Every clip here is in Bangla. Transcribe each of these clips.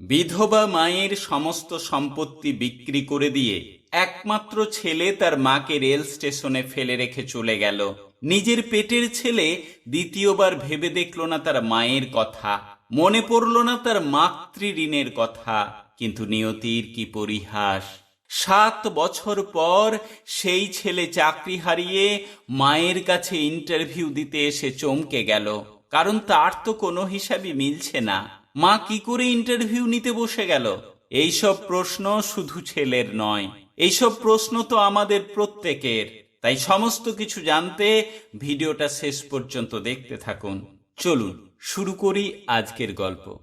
বিধবা মায়ের সমস্ত সম্পত্তি বিক্রি করে দিয়ে একমাত্র ছেলে তার মাকে রেল স্টেশনে ফেলে রেখে চলে গেল। নিজের পেটের ছেলে দ্বিতীয়বার ভেবে দেখল না তার মায়ের কথা। মনে পড়ল না তার মাতৃ ঋণের কথা, কিন্তু নিয়তির কি পরিহাস। সাত বছর পর সেই ছেলে চাকরি হারিয়ে মায়ের কাছে ইন্টারভিউ দিতে এসে চমকে গেল। কারণ তার তো কোনো হিসাবই মিলছে না। মা কি করে ইন্টারভিউ নিতে বসে গেল? এইসব প্রশ্ন শুধু ছেলের নয়। এইসব প্রশ্ন তো আমাদের প্রত্যেকের। তাই সমস্ত কিছু জানতে ভিডিওটা শেষ পর্যন্ত দেখতে থাকুন। চলুন, শুরু করি আজকের গল্প।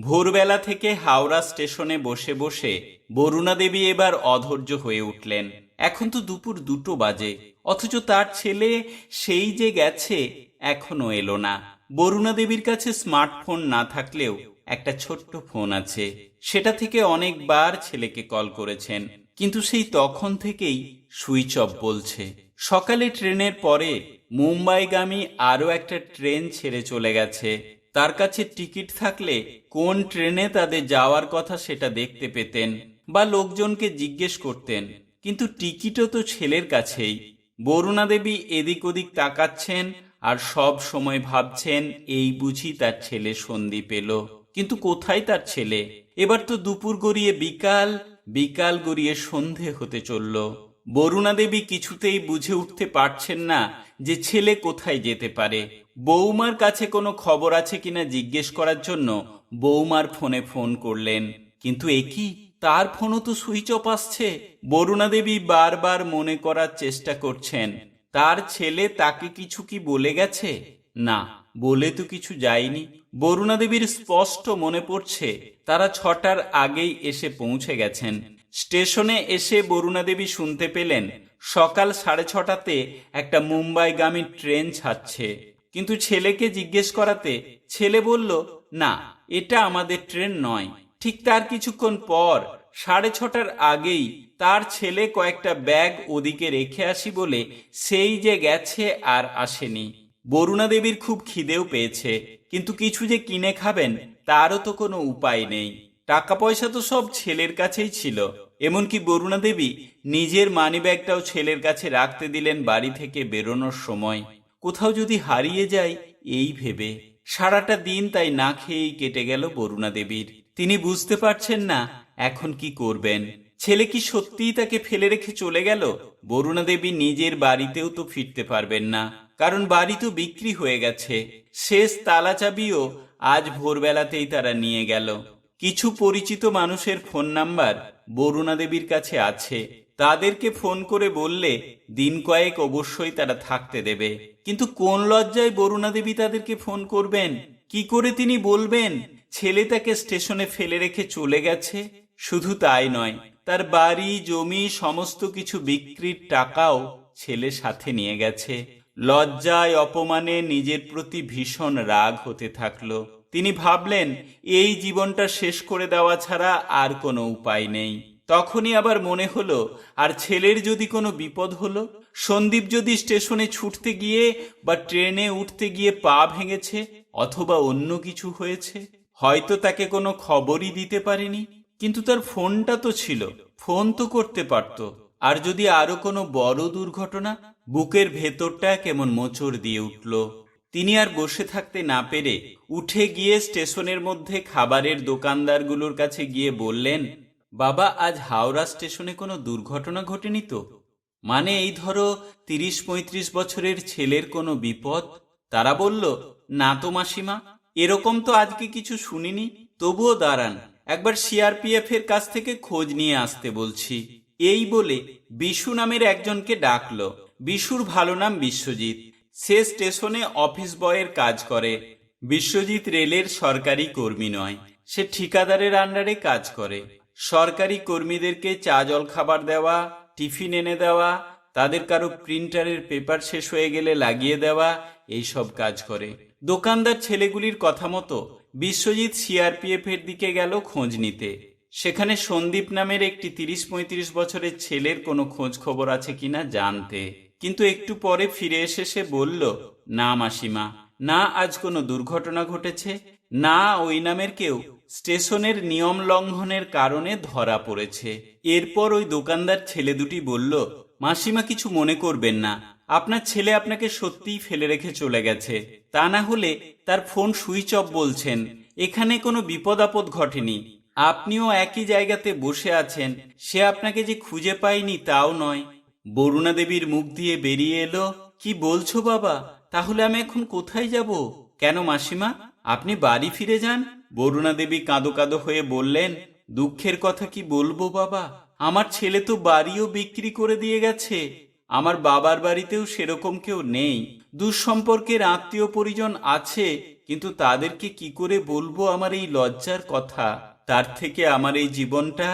ভোরবেলা থেকে হাওড়া স্টেশনে বসে বসে বরুণা দেবী এবার অধৈর্য হয়ে উঠলেন। এখন তো দুপুর দুটো বাজে, অথচ তার ছেলে সেই যে গেছে, এখনও এলো না। বরুণা দেবীর কাছে স্মার্টফোন না থাকলেও একটা ছোট্ট ফোন আছে। সেটা থেকে অনেকবার ছেলেকে কল করেছেন, কিন্তু সেই তখন থেকেই সুইচ অফ বলছে। সকালে ট্রেনের পরে মুম্বাইগামী আরও একটা ট্রেন ছেড়ে চলে গেছে। তার কাছে টিকিট থাকলে কোন ট্রেনে তাদের যাওয়ার কথা সেটা দেখতে পেতেন বা লোকজনকে জিজ্ঞেস করতেন, কিন্তু টিকিটও তো ছেলের কাছেই। বরুণা দেবী এদিক ওদিক তাকাচ্ছেন আর সব সময় ভাবছেন, এই বুঝি তার ছেলে সন্ধি পেল। কিন্তু কোথায় তার ছেলে? এবার তো দুপুর গড়িয়ে বিকাল বিকাল গড়িয়ে সন্ধে হতে চলল। বরুণা দেবী কিছুতেই বুঝে উঠতে পারছেন না যে ছেলে কোথায় যেতে পারে। বৌমার কাছে কোনো খবর আছে কিনা জিজ্ঞেস করার জন্য বৌমার ফোনে ফোন করলেন। কিন্তু একই তার ফোনও তো সুইচ অফ আসছে। বরুণা দেবী বারবার মনে করার চেষ্টা করছেন। তার ছেলে তাকে কিছু কি বলে গেছে? না, বলে তো কিছু যায়নি। বরুণা দেবীর স্পষ্ট মনে পড়ছে, তারা ছটার আগেই এসে পৌঁছে গেছেন। স্টেশনে এসে বরুণা দেবী শুনতে পেলেন, সকাল সাড়ে ছটাতে একটা মুম্বাইগামী ট্রেন ছাড়ছে। কিন্তু ছেলেকে জিজ্ঞেস করাতে ছেলে বলল, না, এটা আমাদের ট্রেন নয়। ঠিক তার কিছুক্ষণ পর সাড়ে ছটার আগেই তার ছেলে কয়েকটা ব্যাগ ওদিকে রেখে আসি বলে সেই যে গেছে আর আসেনি। বরুণা দেবীর খুব খিদেও পেয়েছে, কিন্তু কিছু যে কিনে খাবেন তারও তো কোনো উপায় নেই। টাকা পয়সা তো সব ছেলের কাছেই ছিল, এমনকি বরুণা দেবী নিজের মানিব্যাগটাও ছেলের কাছে রাখতে দিলেন বাড়ি থেকে বেরোনোর সময়। কোথাও যদি হারিয়ে যায় এই ভেবে। সারাটা দিন তাই না খেয়েই কেটে গেল বরুণা দেবীর। তিনি বুঝতে পারছেন না এখন কি করবেন? ছেলে কি সত্যিই তাকে ফেলে রেখে চলে গেল? বরুণা দেবী নিজের বাড়িতেও তো ফিরতে পারবেন না, কারণ বাড়ি তো বিক্রি হয়ে গেছে। শেষ তালা চাবিও আজ ভোরবেলাতেই তারা নিয়ে গেল। কিছু পরিচিত মানুষের ফোন নাম্বার বরুণা দেবীর কাছে আছে। তাদেরকে ফোন করে বললে দিন কয়েক অবশ্যই তারা থাকতে দেবে। কিন্তু কোন লজ্জায় বরুণা দেবী তাদেরকে ফোন করবেন? কি করে তিনি বলবেন? ছেলে তাকে স্টেশনে ফেলে রেখে চলে গেছে? শুধু তাই নয়, তার বাড়ি, জমি, সমস্ত কিছু বিক্রির টাকাও ছেলে সাথে নিয়ে গেছে। লজ্জায়, অপমানে নিজের প্রতি ভীষণ রাগ হতে থাকল। তিনি ভাবলেন, এই জীবনটা শেষ করে দেওয়া ছাড়া আর কোনো উপায় নেই। তখনই আবার মনে হলো, আর ছেলের যদি কোনো বিপদ হলো? সন্দীপ যদি স্টেশনে ছুটতে গিয়ে বা ট্রেনে উঠতে গিয়ে পা ভেঙেছে, অথবা অন্য কিছু হয়েছে? হয়তো তাকে কোনো খবরই দিতে পারেনি? কিন্তু তার ফোনটা তো ছিল। ফোন তো করতে পারত। আর যদি আরও কোনো বড় দুর্ঘটনা, বুকের ভেতরটা কেমন মোচড় দিয়ে উঠল। তিনি আর বসে থাকতে না পেরে উঠে গিয়ে স্টেশনের মধ্যে খাবারের দোকানদারগুলোর কাছে গিয়ে বললেন, বাবা, আজ হাওড়া স্টেশনে কোনো দুর্ঘটনা ঘটেনি তো? মানে এই ধরো তিরিশ পঁয়ত্রিশ বছরের ছেলের কোনো বিপদ? তারা বলল, না তো মাসিমা, এরকম তো আজকে কিছু শুনিনি, তবুও দাঁড়ান। একবার সিআরপিএফ এর কাছ থেকে খোঁজ নিয়ে আসতে বলছি। এই বলে বিশু নামের একজনকে ডাকলো। বিশুর ভালো নাম বিশ্বজিৎ। সে স্টেশনে অফিস বয়ের কাজ করে। বিশ্বজিৎ রেলের সরকারি কর্মী নয়। সে ঠিকাদারের আন্ডারে কাজ করে। সরকারি কর্মীদেরকে চা, জল, খাবার দেওয়া, টিফিন এনে দেওয়া, তাদের কারও প্রিন্টারের পেপার শেষ হয়ে গেলে লাগিয়ে দেওয়া, এইসব কাজ করে। দোকানদার ছেলেগুলির কথা মতো বিশ্বজিৎ সিআরপিএফ এর দিকে গেল খোঁজ নিতে। সেখানে সন্দীপ নামের একটি তিরিশ পঁয়ত্রিশ বছরের ছেলের কোনো খোঁজ খবর আছে কিনা জানতে। কিন্তু একটু পরে ফিরে এসে সে বলল, না মাসিমা, না আজ কোনো দুর্ঘটনা ঘটেছে, না ওই নামের কেউ। স্টেশনের নিয়ম লঙ্ঘনের কারণে ধরা পড়েছে। এরপর ওই দোকানদার ছেলে দুটি বলল, মাসিমা, কিছু মনে করবেন না। আপনার ছেলে আপনাকে সত্যিই ফেলে রেখে চলে গেছে। তা না হলে তার ফোন সুইচ অফ বলছেন। এখানে কোনো বিপদ আপদ ঘটেনি। আপনিও একই জায়গাতে বসে আছেন। সে আপনাকে যে খুঁজে পায়নি তাও নয়। বরুণা দেবীর মুখ দিয়ে বেরিয়ে এলো, কি বলছো বাবা? তাহলে আমি এখন কোথায় যাব? কেন মাসিমা? আপনি বাড়ি ফিরে যান? বরুণা দেবী কাঁদো কাঁদো হয়ে বললেন, দুঃখের কথা কি বলব বাবা? আমার ছেলে তো বাড়িও বিক্রি করে দিয়ে গেছে। আমার বাবার বাড়িতেও সেরকম কেউ নেই। দুঃসম্পর্কের আত্মীয় পরিজন আছে, কিন্তু তাদেরকে কি করে বলব আমার এই লজ্জার কথা? তার থেকে আমার এই জীবনটা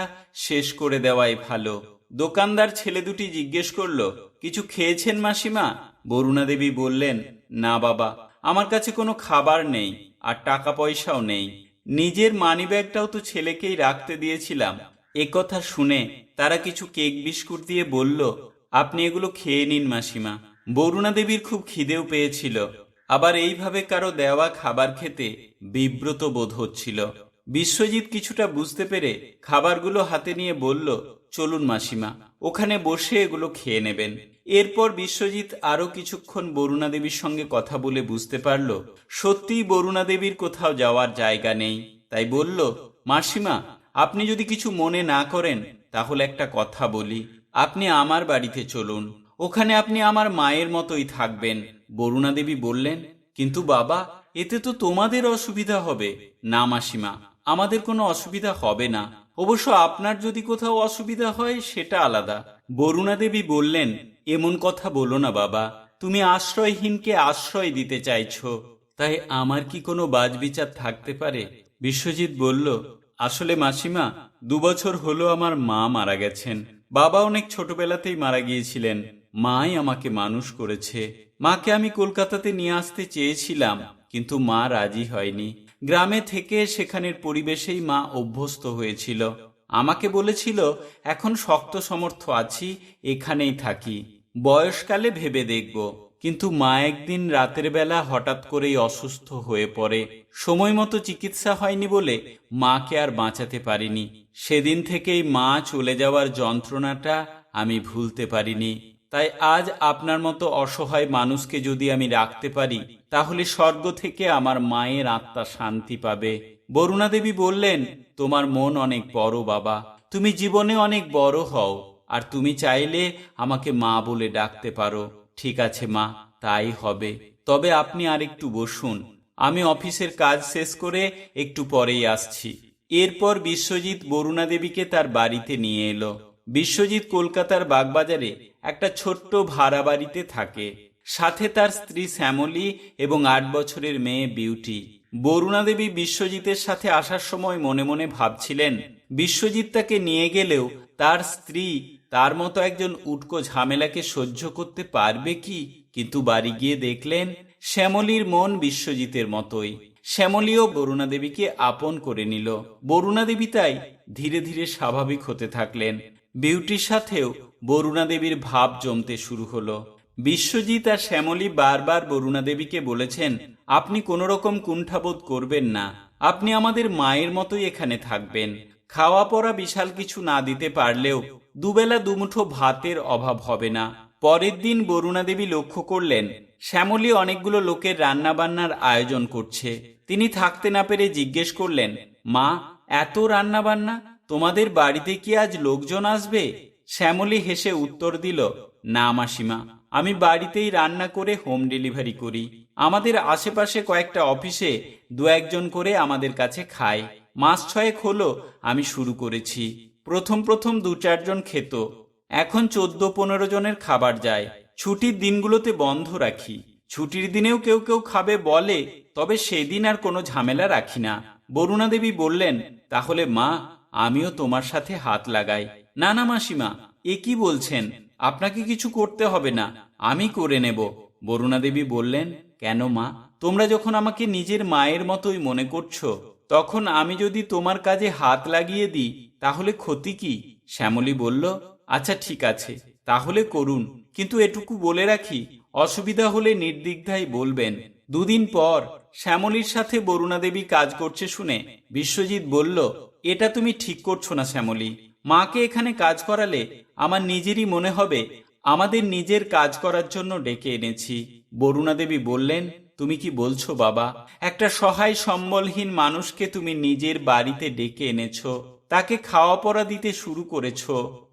শেষ করে দেওয়াই ভালো। দোকানদার ছেলে দুটি জিজ্ঞেস করল, কিছু খেয়েছেন মাসিমা? বরুণা দেবী বললেন, না বাবা, আমার কাছে কোনো খাবার নেই আর টাকা পয়সাও নেই। নিজের মানিব্যাগটাও তো ছেলেকেই রাখতে দিয়েছিলাম। কথা শুনে তারা কিছু কেক বিস্কুট দিয়ে বলল আপনি এগুলো খেয়ে নিন, মাসিমা। বরুণা দেবীর খুব খিদেও পেয়েছিল। আবার এইভাবে কারও দেওয়া খাবার খেতে বিব্রত বোধ হচ্ছিল। বিশ্বজিৎ কিছুটা বুঝতে পেরে খাবারগুলো হাতে নিয়ে বলল, চলুন, মাসিমা, ওখানে বসে এগুলো খেয়ে নেবেন। এরপর বিশ্বজিৎ আরও কিছুক্ষণ বরুণা দেবীর সঙ্গে কথা বলে বুঝতে পারল, সত্যিই বরুণা দেবীর কোথাও যাওয়ার জায়গা নেই। তাই বলল, মাসিমা, আপনি যদি কিছু মনে না করেন, তাহলে একটা কথা বলি। আপনি আমার বাড়িতে চলুন। ওখানে আপনি আমার মায়ের মতোই থাকবেন, বরুণা দেবী বললেন। কিন্তু বাবা, এতে তো তোমাদের অসুবিধা হবে। না মাসিমা, আমাদের কোনো অসুবিধা হবে না। অবশ্য আপনার যদি কোথাও অসুবিধা হয়, সেটা আলাদা। বরুণা দেবী বললেন, এমন কথা বলো না বাবা। তুমি আশ্রয়হীনকে আশ্রয় দিতে চাইছ। তাই আমার কি কোনো বাজবিচার থাকতে পারে? বিশ্বজিৎ বলল, আসলে মাসিমা, দুবছর হলো আমার মা মারা গেছেন। বাবা অনেক ছোটবেলাতেই মারা গিয়েছিলেন। মাই আমাকে মানুষ করেছে। মাকে আমি কলকাতাতে নিয়ে আসতে চেয়েছিলাম, কিন্তু মা রাজি হয়নি। গ্রামে থেকে সেখানের পরিবেশেই মা অভ্যস্ত হয়েছিল। আমাকে বলেছিল, এখন শক্ত সমর্থ আছি, এখানেই থাকি। বয়সকালে ভেবে দেখব। কিন্তু মা একদিন রাতের বেলা হঠাৎ করেই অসুস্থ হয়ে পড়ে। সময় মতো চিকিৎসা হয়নি বলে মাকে আর বাঁচাতে পারিনি। সেদিন থেকেই মা চলে যাওয়ার যন্ত্রণাটা আমি ভুলতে পারিনি। তাই আজ আপনার মতো অসহায় মানুষকে যদি আমি রাখতে পারি, তাহলে স্বর্গ থেকে আমার মায়ের আত্মা শান্তি পাবে। বরুণা দেবী বললেন, তোমার মন অনেক বড় বাবা। তুমি জীবনে অনেক বড় হও, আর তুমি চাইলে আমাকে মা বলে ডাকতে পারো। ঠিক আছে মা, তাই হবে। তবে আপনি আর একটু বসুন। আমি অফিসের কাজ শেষ করে একটু পরেই আসছি। এরপর বিশ্বজিৎ বরুণা দেবীকে তার বাড়িতে নিয়ে এলো। বিশ্বজিৎ কলকাতার বাগবাজারে একটা ছোট্ট ভাড়া বাড়িতে থাকে। সাথে তার স্ত্রী শ্যামলী এবং আট বছরের মেয়ে বিউটি। বরুণা দেবী বিশ্বজিতের সাথে আসার সময় মনে মনে ভাবছিলেন, বিশ্বজিৎ তাকে নিয়ে গেলেও তার স্ত্রী তার মতো একজন উটকো ঝামেলাকে সহ্য করতে পারবে কি? কিন্তু বাড়ি গিয়ে দেখলেন, শ্যামলীর মন বিশ্বজিতের মতোই। শ্যামলীও বরুণা দেবীকে আপন করে নিল। বরুণা দেবী তাই ধীরে ধীরে স্বাভাবিক হতে থাকলেন। বিউটির সাথেও বরুণা দেবীর ভাব জমতে শুরু হলো। বিশ্বজিৎ আর শ্যামলী বারবার বরুণা দেবীকে বলেছেন, আপনি কোনো রকম কুণ্ঠাবোধ করবেন না। আপনি আমাদের মায়ের মতোই এখানে থাকবেন। খাওয়া পরা বিশাল কিছু না দিতে পারলেও দুবেলা দুমুঠো ভাতের অভাব হবে না। পরের দিন বরুণা দেবী লক্ষ্য করলেন শ্যামলী অনেকগুলো লোকের রান্না বান্নার আয়োজন করছে। তিনি থাকতে না পেরে জিজ্ঞেস করলেন, মা, এত রান্না বান্না তোমাদের বাড়িতে কি আজ লোকজন আসবে? শ্যামলী হেসে উত্তর দিল, না মাসিমা, আমি বাড়িতেই রান্না করে হোম ডেলিভারি করি। আমাদের আশেপাশে কয়েকটা অফিসে দু একজন করে আমাদের কাছে খায়। মাস ছয়েক হলো আমি শুরু করেছি। প্রথম প্রথম দু চারজন খেত। এখন চোদ্দ পনেরো জনের খাবার যায়। ছুটির দিনগুলোতে বন্ধ রাখি। ছুটির দিনেও কেউ কেউ খাবে বলে, তবে সেদিন আর কোনো ঝামেলা রাখি না। বরুণা দেবী বললেন, তাহলে মা, আমিও তোমার সাথে হাত লাগাই। না না, মাসিমা, এ কি বলছেন? আপনাকে কিছু করতে হবে না, আমি করে নেব। বরুণা দেবী বললেন, কেন মা? তোমরা যখন আমাকে নিজের মায়ের মতোই মনে করছ, তখন আমি যদি তোমার কাজে হাত লাগিয়ে দিই, তাহলে ক্ষতি কি? শ্যামলী বলল আচ্ছা ঠিক আছে। তাহলে করুন। কিন্তু এটুকু বলে রাখি, অসুবিধা হলে নির্দিগ্ধাই বলবেন। দুদিন পর শ্যামলীর সাথে বরুণা দেবী কাজ করছে শুনে বিশ্বজিৎ বলল, এটা তুমি ঠিক করছ না শ্যামলী। মাকে এখানে কাজ করালে আমার নিজেরই মনে হবে, আমাদের নিজের কাজ করার জন্য ডেকে এনেছি। বরুণা দেবী বললেন, তুমি কি বলছো বাবা? একটা সহায় সম্বলহীন মানুষকে তুমি নিজের বাড়িতে ডেকে এনেছো। তাকে খাওয়া পড়া দিতে শুরু করেছ।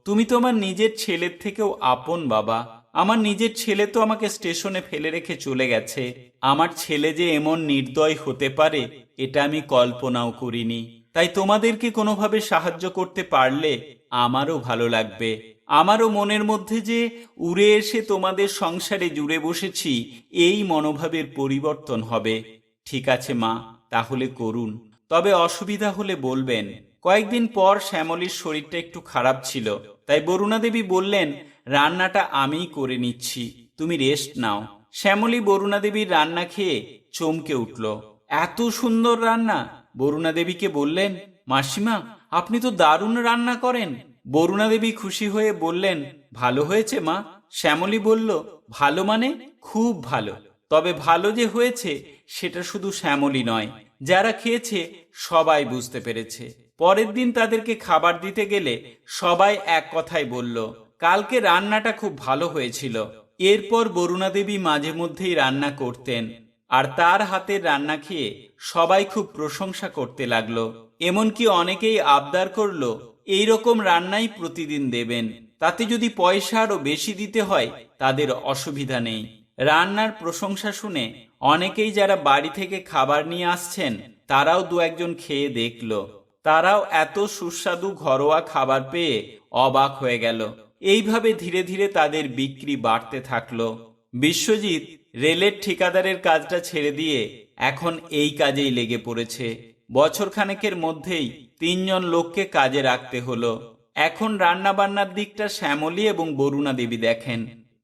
তুমি তোমার নিজের ছেলের থেকেও আপন, বাবা। আমার নিজের ছেলে তো আমাকে স্টেশনে ফেলে রেখে চলে গেছে। আমার ছেলে যে এমন নির্দয় হতে পারে, এটা আমি কল্পনাও করিনি। তাই তোমাদেরকে কোনোভাবে সাহায্য করতে পারলে আমারও ভালো লাগবে। আমারও মনের মধ্যে যে উড়ে এসে তোমাদের সংসারে জুড়ে বসেছি, এই মনোভাবের পরিবর্তন হবে। ঠিক আছে, মা, তাহলে করুন। তবে অসুবিধা হলে বলবেন। কয়েকদিন পর শ্যামলীর শরীরটা একটু খারাপ ছিল, তাই বরুণা দেবী বললেন, রান্নাটা আমিই করে নিচ্ছি, তুমি রেস্ট নাও। শ্যামলী বরুণা দেবীর রান্না খেয়ে চমকে উঠল। এত সুন্দর রান্না? বরুণা দেবীকে বললেন, মাসিমা, আপনি তো দারুণ রান্না করেন। বরুণা দেবী খুশি হয়ে বললেন, ভালো হয়েছে মা। শ্যামলী বলল, ভালো মানে খুব ভালো, তবে ভালো যে হয়েছে সেটা শুধু শ্যামলী নয়, যারা খেয়েছে সবাই বুঝতে পেরেছে। পরের দিন তাদেরকে খাবার দিতে গেলে সবাই এক কথাই বলল, কালকে রান্নাটা খুব ভালো হয়েছিল। এরপর বরুণা দেবী মাঝে মধ্যেই রান্না করতেন, আর তার হাতের রান্না খেয়ে সবাই খুব প্রশংসা করতে লাগল। এমনকি অনেকেই আবদার করল, এই রকম রান্নাই প্রতিদিন দেবেন, তাতে যদি পয়সা আরও বেশি দিতে হয়, তাদের অসুবিধা নেই। রান্নার প্রশংসা শুনে অনেকেই যারা বাড়ি থেকে খাবার নিয়ে আসছেন, তারাও দু একজন খেয়ে দেখল। তারাও এত সুস্বাদু ঘরোয়া খাবার পেয়ে অবাক হয়ে গেল। এইভাবে ধীরে ধীরে তাদের বিক্রি বাড়তে থাকল। বিশ্বজিৎ রেলের ঠিকাদারের কাজটা ছেড়ে দিয়ে এখন এই কাজেই লেগে পড়েছে। বছর খানেকের মধ্যেই তিনজন লোককে কাজে রাখতে হলো। এখন রান্নাবান্নার দিকটা শ্যামলী এবং বরুণা দেবী দেখেন।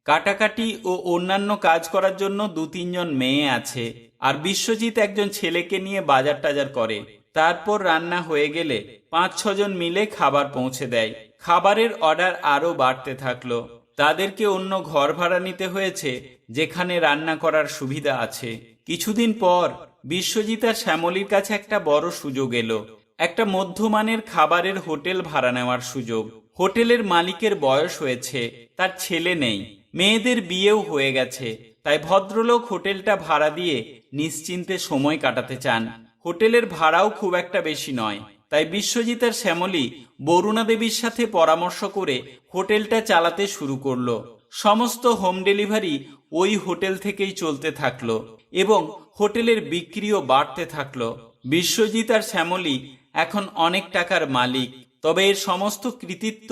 কাটাকাটি ও অন্যান্য কাজ করার জন্য দু তিনজন মেয়ে আছে। আর বিশ্বজিৎ একজন ছেলেকে নিয়ে বাজার টাজার করে। তারপর রান্না হয়ে গেলে পাঁচ ছজন মিলে খাবার পৌঁছে দেয়। খাবারের অর্ডার আরও বাড়তে থাকল। তাদেরকে অন্য ঘর ভাড়া নিতে হয়েছে, যেখানে রান্না করার সুবিধা আছে। কিছুদিন পর বিশ্বজিৎ আর শ্যামলীর কাছে একটা বড় সুযোগ এলো। একটা মধ্যমানের খাবারের হোটেল ভাড়া নেওয়ার সুযোগ। হোটেলের মালিকের বয়স হয়েছে, তার ছেলে নেই। মেয়েদের বিয়েও হয়ে গেছে, তাই ভদ্রলোক হোটেলটা ভাড়া দিয়ে নিশ্চিন্তে সময় কাটাতে চান। হোটেলের ভাড়াও খুব একটা বেশি নয়। তাই বিশ্বজিৎ আর শ্যামলী বরুণা দেবীর সাথে পরামর্শ করে হোটেলটা চালাতে শুরু করল। সমস্ত হোম ডেলিভারি ওই হোটেল থেকেই চলতে থাকল এবং হোটেলের বিক্রিও বাড়তে থাকল। বিশ্বজিৎ আর শ্যামলী এখন অনেক টাকার মালিক, তবে এর সমস্ত কৃতিত্ব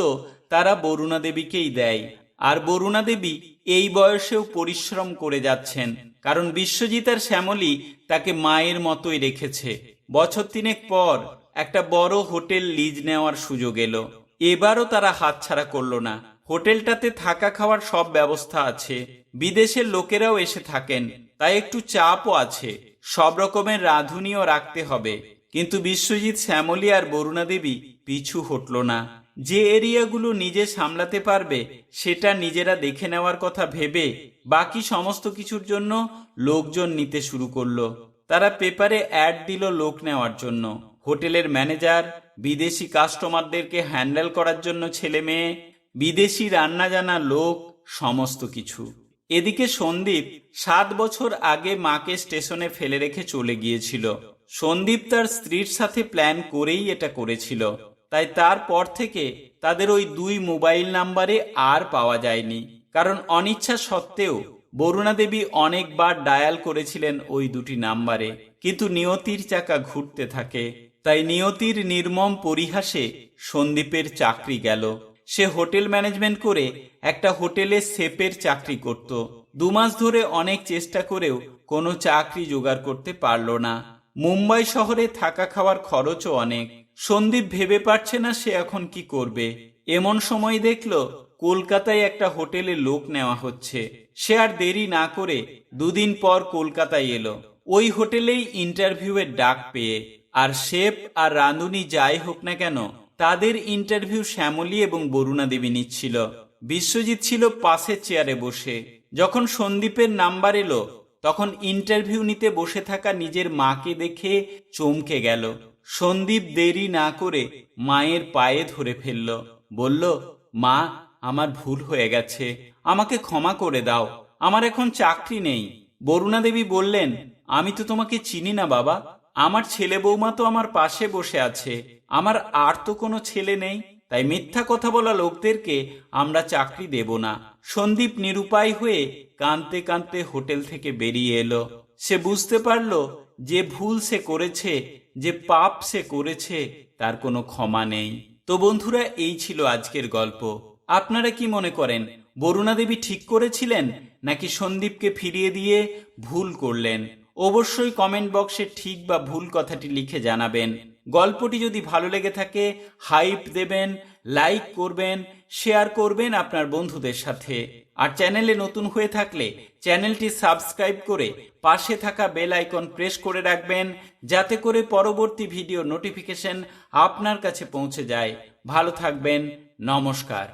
তারা বরুণা দেবীকেই দেয়। আর বরুণা দেবী এই বয়সেও পরিশ্রম করে যাচ্ছেন, কারণ বিশ্বজিৎ আর শ্যামলী তাকে মায়ের মতোই রেখেছে। বছর তিনেক পর একটা বড় হোটেল লিজ নেওয়ার সুযোগ এলো। এবারও তারা হাতছাড়া করল না। হোটেলটাতে থাকা খাওয়ার সব ব্যবস্থা আছে। বিদেশের লোকেরাও এসে থাকেন, তাই একটু চাপও আছে। সব রকমের রাঁধুনিও রাখতে হবে। কিন্তু বিশ্বজিৎ, শ্যামলী আর বরুণা দেবী পিছু হটল না। যে এরিয়াগুলো নিজে সামলাতে পারবে, সেটা নিজেরা দেখে নেওয়ার কথা ভেবে বাকি সমস্ত কিছুর জন্য লোকজন নিতে শুরু করল। তারা পেপারে অ্যাড দিল লোক নেওয়ার জন্য। হোটেলের ম্যানেজার, বিদেশি কাস্টমারদেরকে হ্যান্ডেল করার জন্য ছেলে মেয়ে, বিদেশি রান্না জানা লোক, সমস্ত কিছু। এদিকে সন্দীপ সাত বছর আগে মাকে স্টেশনে ফেলে রেখে চলে গিয়েছিল। সন্দীপ তার স্ত্রীর সাথে প্ল্যান করেই এটা করেছিল। তাই তারপর থেকে তাদের ওই দুই মোবাইল নাম্বারে আর পাওয়া যায়নি। কারণ অনিচ্ছা সত্ত্বেও বরুণা দেবী অনেকবার ডায়াল করেছিলেন ওই দুটি নাম্বারে। কিন্তু নিয়তির চাকা ঘুরতে থাকে। তাই নিয়তির নির্মম পরিহাসে সন্দীপের চাকরি গেল। সে হোটেল ম্যানেজমেন্ট করে একটা হোটেলে সেপের চাকরি করত। দু মাস ধরে অনেক চেষ্টা করেও কোনো চাকরি জোগাড় করতে পারল না। মুম্বাই শহরে থাকা খাওয়ার খরচও অনেক। সন্দীপ ভেবে পারছে না সে এখন কি করবে। এমন সময় দেখল, কলকাতায় একটা হোটেলে লোক নেওয়া হচ্ছে। সে আর দেরি না করে দুদিন পর কলকাতায় এলো। ওই হোটেলেই ইন্টারভিউয়ের ডাক পেয়ে। আর শেফ আর রাঁধুনি যাই হোক না কেন, তাদের ইন্টারভিউ শ্যামলী এবং বরুণা দেবী নিচ্ছিল। বিশ্বজিৎ ছিল পাশের চেয়ারে বসে। যখন সন্দীপের নাম্বার এলো, তখন ইন্টারভিউ নিতে বসে থাকা নিজের মাকে দেখে চমকে গেল। সন্দীপ দেরি না করে মায়ের পায়ে ধরে ফেলল। বলল, মা, আমার ভুল হয়ে গেছে। আমাকে ক্ষমা করে দাও। আমার এখন চাকরি নেই। বরুণা দেবী বললেন, আমি তো তোমাকে চিনি না বাবা। আমার ছেলে বৌমা তো আমার পাশে বসে আছে। আমার আর তো কোনো ছেলে নেই। তাই মিথ্যা কথা বলা লোকদেরকে আমরা চাকরি দেব না। সন্দীপ নিরুপায় হয়ে কাঁদতে কাঁদতে হোটেল থেকে বেরিয়ে এলো। সে বুঝতে পারল যে ভুল সে করেছে যে পাপ সে করেছে, তার কোনো ক্ষমা নেই। তো বন্ধুরা, এই ছিল আজকের গল্প। আপনারা কি মনে করেন, বরুণা দেবী ঠিক করেছিলেন, নাকি সন্দীপকে ফিরিয়ে দিয়ে ভুল করলেন? অবশ্যই কমেন্ট বক্সে ঠিক বা ভুল কথাটি লিখে জানাবেন। গল্পটি যদি ভালো লেগে থাকে, হাইপ দেবেন, লাইক করবেন, শেয়ার করবেন আপনার বন্ধুদের সাথে। আর চ্যানেলে নতুন হয়ে থাকলে চ্যানেলটি সাবস্ক্রাইব করে পাশে থাকা বেল আইকন প্রেস করে রাখবেন, যাতে করে পরবর্তী ভিডিও নোটিফিকেশন আপনার কাছে পৌঁছে যায়। ভালো থাকবেন, নমস্কার।